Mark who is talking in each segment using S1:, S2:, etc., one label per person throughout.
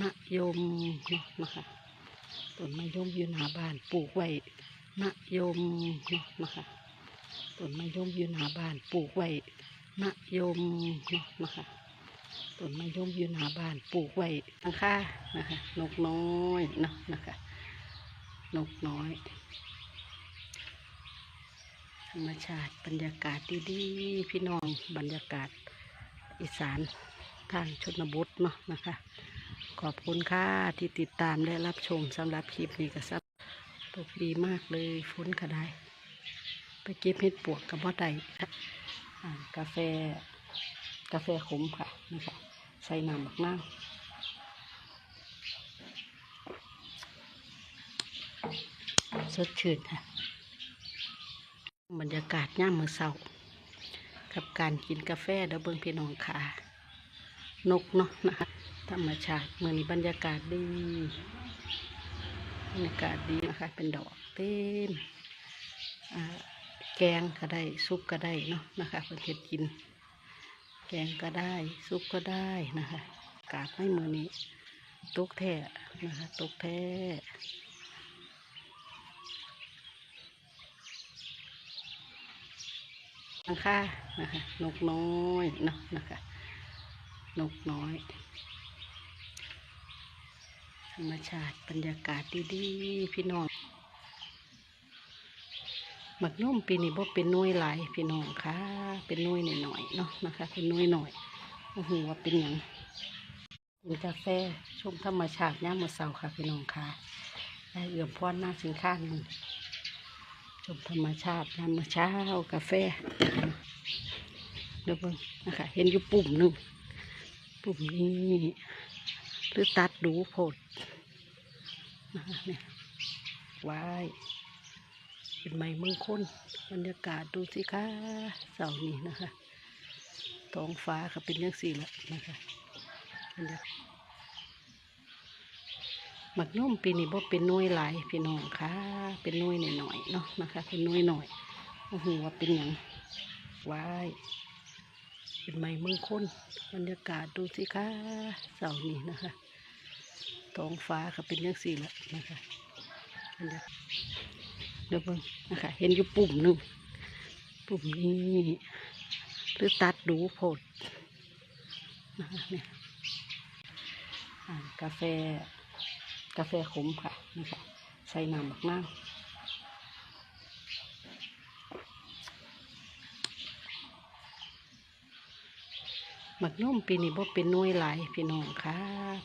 S1: มะยมเนาะนะคะต้นมะยมอยู่หน้าบ้านปลูกไว้มะยมเนาะนะคะต้นมะยมอยู่หน้าบ้านปลูกไว้มะยมเนาะนะคะต้นมะยมอยู่หน้าบ้านปลูกไว้ข้างค่านะคะนกน้อยเนาะนะคะนกน้อยธรรมชาติบรรยากาศดีๆพี่น้องบรรยากาศอีสานทางชนบทเนาะนะคะ ขอบคุณค่ะที่ติดตามและรับชมสำหรับคลิปนี้ก็ซับตกดีมากเลยฝนก็ได้ ไปเก็บเห็ดปวกกับบ่ไดกาแฟ กาแฟขมค่ะนะคะใส่น้ำมักน้ำสดชื่นค่ะ บรรยากาศย่ามมือเศร้ากับการกินกาแฟเดยวเบิงพี่น้องขานกเนาะนะคะ ธรรมชาติเมือนี้บรรยากาศดีบรรยากาศดีนะคะเป็นดอกเต็มแกงก็ได้ซุปก็ได้เนาะนะคะเพื่อเฮ็ดกิน แกงก็ได้ซุปก็ได้นะคะอากาศไม่เมือนี้ตกแท้นะคะตกแท้นะคะนะคะนกน้อยเนาะนะคะนกน้อย รรมชาติบรรยากาศดีๆพี่น้องหมักนุ่มปีนี้บ่เป็นน้วยหลายพี่น้องค่ะ เป็นน้วยหน่อยๆเนาะนะคะ เป็นน้วยหน่อยโอ้โหว่าเป็นหยังกินกาแฟชมธรรมชาติย่ามมื้อเช้าค่ะพี่น้องค่ะได้เอื้อมพรหน้าสินค้านึงชมธรรมชาติยามมือเช้ากาแฟเดี๋ยวเบิ่งนะคะเห็นอยู่ปุ่มหนึ่งปุ่มนี้ รือตัดดูโพดนะคะเนี่ยไว้เป็นไม้มืองคนบรรยากาศดูสิคะเสาร์นี้นะคะท้องฟ้าก็เป็นยังสี่ละนะคะบรรยากาศหมักนุ่มปีนี้บ่เป็นน้วยหลายพี่น้องค่ะ เป็นน้วยหน่อยๆเนาะนะคะ เป็นน้วยหน่อยโอ้โหว่าเป็นหยังไว้เป็นไม้มืองคนบรรยากาศดูสิคะเสาร์นี้นะคะ ท้องฟ้าค่ะเป็นยังสี่ละนะคะเดี๋ยวเบิ่งนะคะ เห็นอยู่ปุ่มหนึ่งปุ่มนี้หรือตัดดูโพดนะคะเนี่ยกาแฟ กาแฟขมค่ะนะคะใส่น้ำมากน้ำ หมักนุ่มปีนี้บ่เป็นน้วยหลายพี่น้องค่ะ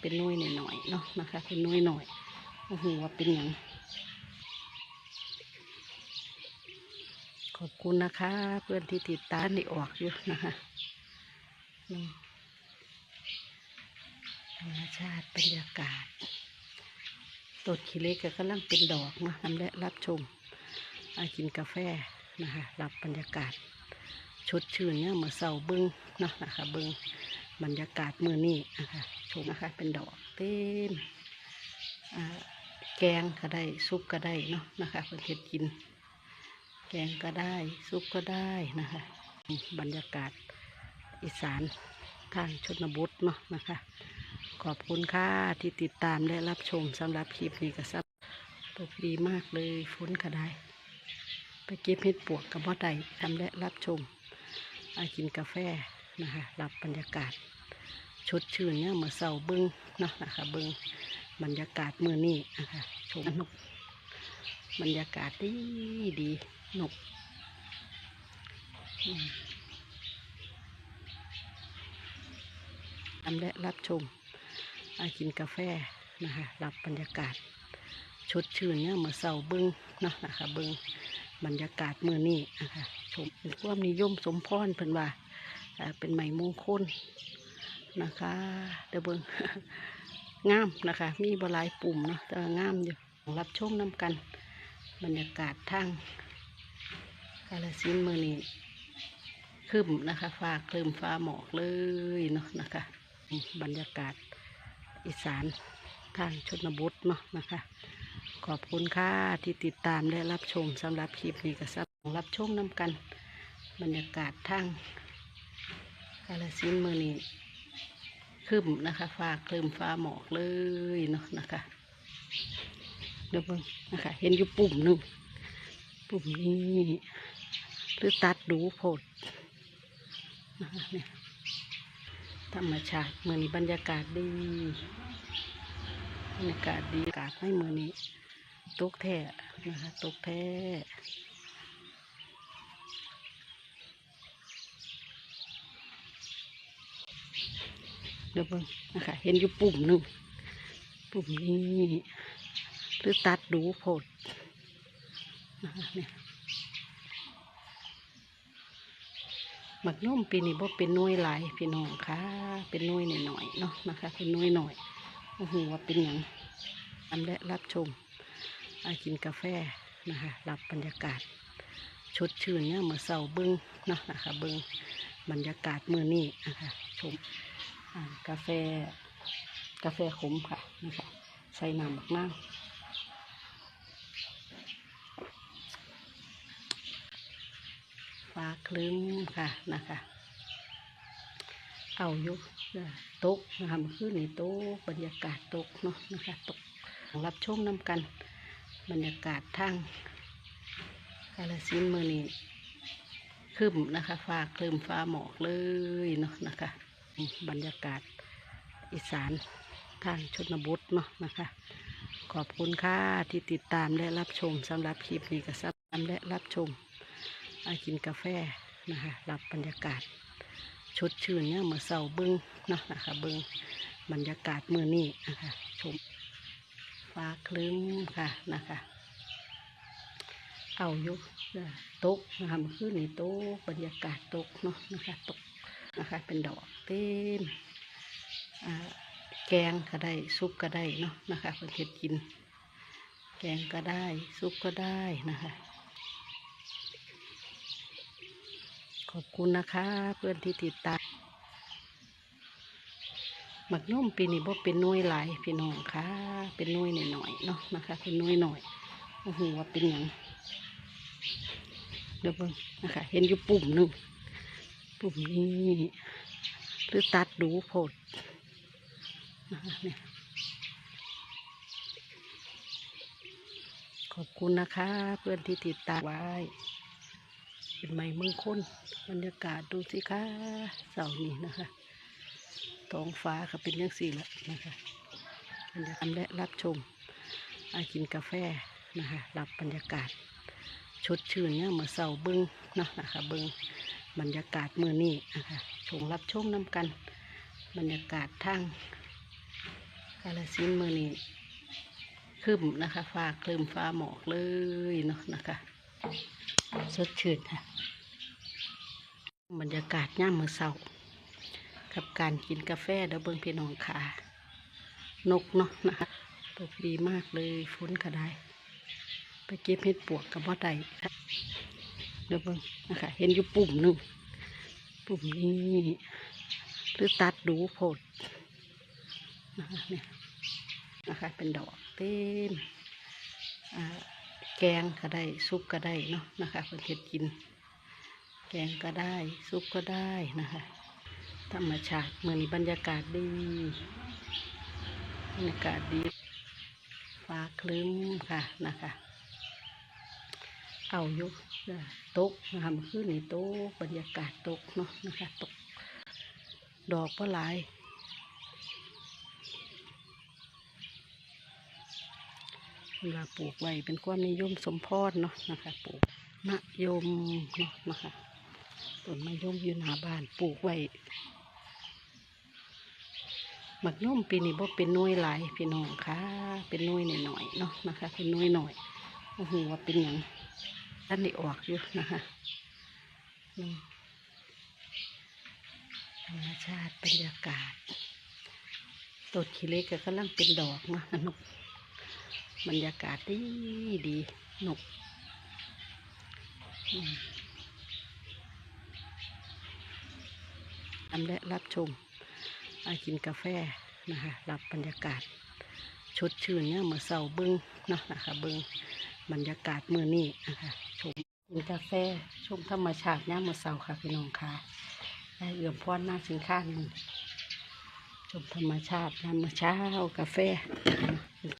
S1: เป็นน้วยหน่อยๆเนาะนะคะ เป็นน้วยหน่อยโอ้โหว่าเป็นหยังขอบคุณนะคะ เพื่อนที่ติดตามนี่ออกอยู่นะคะธรรมชาติบรรยากาศต้นขี้เล็กก็กำลังเป็นดอกนะนำและรับชมกินกาแฟนะคะ รับบรรยากาศ ชดชื่นเนี่ยเมื่อเสาเบิงเนาะนะคะเบิงบรรยากาศมือนี่นะคะชมนะคะเป็นดอกเต็มแกงก็ได้ซุปก็ได้เนาะนะคะเพื่อเฮ็ดกิน แกงก็ได้ซุปก็ได้นะคะ บรรยากาศอีสานทางชนบทเนาะนะคะ ขอบคุณค่ะที่ติดตามและรับชมสำหรับคลิปนี้ก็ซับตกดีมากเลยฝนก็ได้ ไปเก็บเห็ดปวกกับบ่ได้ทำและรับชม กินกาแฟนะคะรับบรรยากาศชดชื่นเนี่ยเมื่อเสาเบิงเนาะนะคะเบิงบรรยากาศมือนี่นะคะชมนกบรรยากาศดีดีนกทำและรับชมกินกาแฟนะคะรับบรรยากาศชดชื่นเนี่ยเมื่อเสาเบิงเนาะนะคะเบิงบรรยากาศมือนี่นะคะ ชมเป็นความนิยมสมพรเพิ่นว่าเป็นไม้มงคลนะคะเดี๋ยวเบิงงามนะคะ มีบลายปุ่มเนาะแต่งามอยู่รับชมน้ำกัน บรรยากาศทางกาลสินธุ์มือนี้ครึมนะคะฟ้าครึมฟ้าหมอกเลยเนาะนะคะ บรรยากาศอีสานทางชนบทเนาะนะคะ ขอบคุณค่ะที่ติดตามและรับชมสำหรับคลิปนี้ก็ซับ รับชมน้ำกัน บรรยากาศทางกาลสินมือนี้คครึมนะคะฟ้าครึมฟ้าหมอกเลยเนาะนะคะเดี๋ยวเบิ่งนะคะ เห็นอยู่ปุ่มหนึ่งปุ่มนี้หรือตัดดูโพดนะคะเนี่ยธรรมชาติเมือนี้บรรยากาศดีบรรยากาศดีอากาศไม่เมือนี้ตกแท้นะคะตกแท้ เดี๋ยวเบิ่งนะคะเห็นอยู่ปุ่มหนึ่งปุ่มนี้หรือตัดดูโพดนะคะเนี่ยหมักนุ่มปีนี้บ่เป็นน้อยหลายพี่น้องค่ะ เป็นน้อยหน่อยๆเนาะนะคะ เป็นน้อยหน่อยโอ้โหว่าเป็นหยังอันและรับชมอากินกาแฟนะคะรับบรรยากาศชดชื่นเนี่ยเมื่อเสาเบิ้งเนาะนะคะเบิ้งบรรยากาศมือนี้นะคะชม กาแฟ กาแฟขมค่ะนะคะใส่น้ำบักน้ำฟ้าคลึ้มค่ะนะคะ เอายู่เด้อตกนะคะมื่อคืนนี้ตกบรรยากาศตกเนาะนะคะตกรับชมน้ำกัน บรรยากาศทางกาลสินมือนี้ครึ้มนะคะฟ้าคลึ้มฟ้าหมอกเลยเนาะนะคะ บรรยากาศอีสานทางชนบทเนาะนะคะ ขอบคุณค่ะที่ติดตามและรับชมสำหรับคลิปนี้ก็ซับตามและรับชมอากินกาแฟนะคะรับบรรยากาศชดชื่นเนี่ยเมื่อเสาเบิ้งเนาะนะคะเบิ้งบรรยากาศมือนี้นะคะชมฟ้าคลึ้มค่ะนะคะ เอายู่เด้อตกนะคะเมื่อคืนนี้ตกบรรยากาศตกเนาะนะคะตก นะคะ เป็นดอกเต็มแกงก็ได้ซุปก็ได้เนาะนะคะเพื่อนเฮ็ดกิน แกงก็ได้ซุปก็ได้นะคะ ขอบคุณนะคะ เพื่อนที่ติดตามหมักนุ่มปีนี้บ่เป็นหน้อยหลายพี่น้องค่ะ เป็นหน้อยหน่อยๆเนาะนะคะ เป็นหน้อยหน่อยโอ้โหว่าเป็นหยังเดี๋ยวเบิ่งนะคะ เห็นอยู่ปุ่มหนึ่ง ปุ่มนี้หรือตัดดูโพดนะคะเนี่ยขอบคุณนะคะ เพื่อนที่ติดตามไว้ เป็นไม้เมืองค้นบรรยากาศดูสิคะเสาร์นี้นะคะท้องฟ้าก็เป็นยังสี่ละนะคะบรรยากาศและรับชมอากินกาแฟนะคะ รับบรรยากาศชดชื่นเนี่ยเมื่อเสาร์เบิ้งเนาะนะคะเบิ้ง บรรยากาศมือนี้นะคะชมรับชมน้ำกัน บรรยากาศทางกาลสินมือนี้ครึมนะคะฟ้าคลึมฟ้าหมอกเลยเนาะนะคะสดชื่นค่ะบรรยากาศย่ามมือเสาร์กับการกินกาแฟเดยวเบิ้งพี่น้องขานกเนาะนะคะตกดีมากเลยฝนก็ได้ ไปเก็บเห็ดปวกกับบ่ได เดี๋ยวเบิ่งนะคะเห็นอยู่ปุ่มหนึ่งปุ่มนี้หรือตัดดูโพดนะคะเนี่ยนะคะเป็นดอกเต็มแกงก็ได้ซุปก็ได้เนาะนะคะเพื่อนเฮ็ดกิน แกงก็ได้ซุปก็ได้นะคะธรรมชาติเมือนบรรยากาศดีบรรยากาศดีฟ้าคลึ้มค่ะนะคะ เอาอยู่ตกนะคะมื่อคืนนี้ตกบรรยากาศตกเนาะนะคะตก ดอกก็หลายเวลาปลูกไว้เป็นความนิยมสมพรเนาะนะคะปลูกมะยมเนาะนะคะต้นมะยมอยู่หน้าบ้านปลูกไว้หมักนุ่มปีนี้บ่เป็นน้อยหลายพี่น้องค่ะเป็นน้อยหน่อยๆเนาะนะคะเป็นน้อยหน่อยโอ้โหว่าเป็นหยัง ท่านได้ออกอยู่นะคะนี่ธรรมชาติบรรยากาศต้นขี้เล็กก็กำลังเป็นดอกเนาะนกบรรยากาศดีดีนกอืมทำและรับชมอากินกาแฟนะคะ รับบรรยากาศชดชื่นเนี่ยเมื่อเสาเบิ้งเนาะนะคะเบิ้ง บรรยากาศมือนี้นะคะชมกินกาแฟชมธรรมชาติเนี่ยามมือเสาค่ะพี่น้องค่ะได้เอื้อมพรหน้าสินค้าหนึ่งชมธรรมชาติน้ำมะเช้ากาแฟ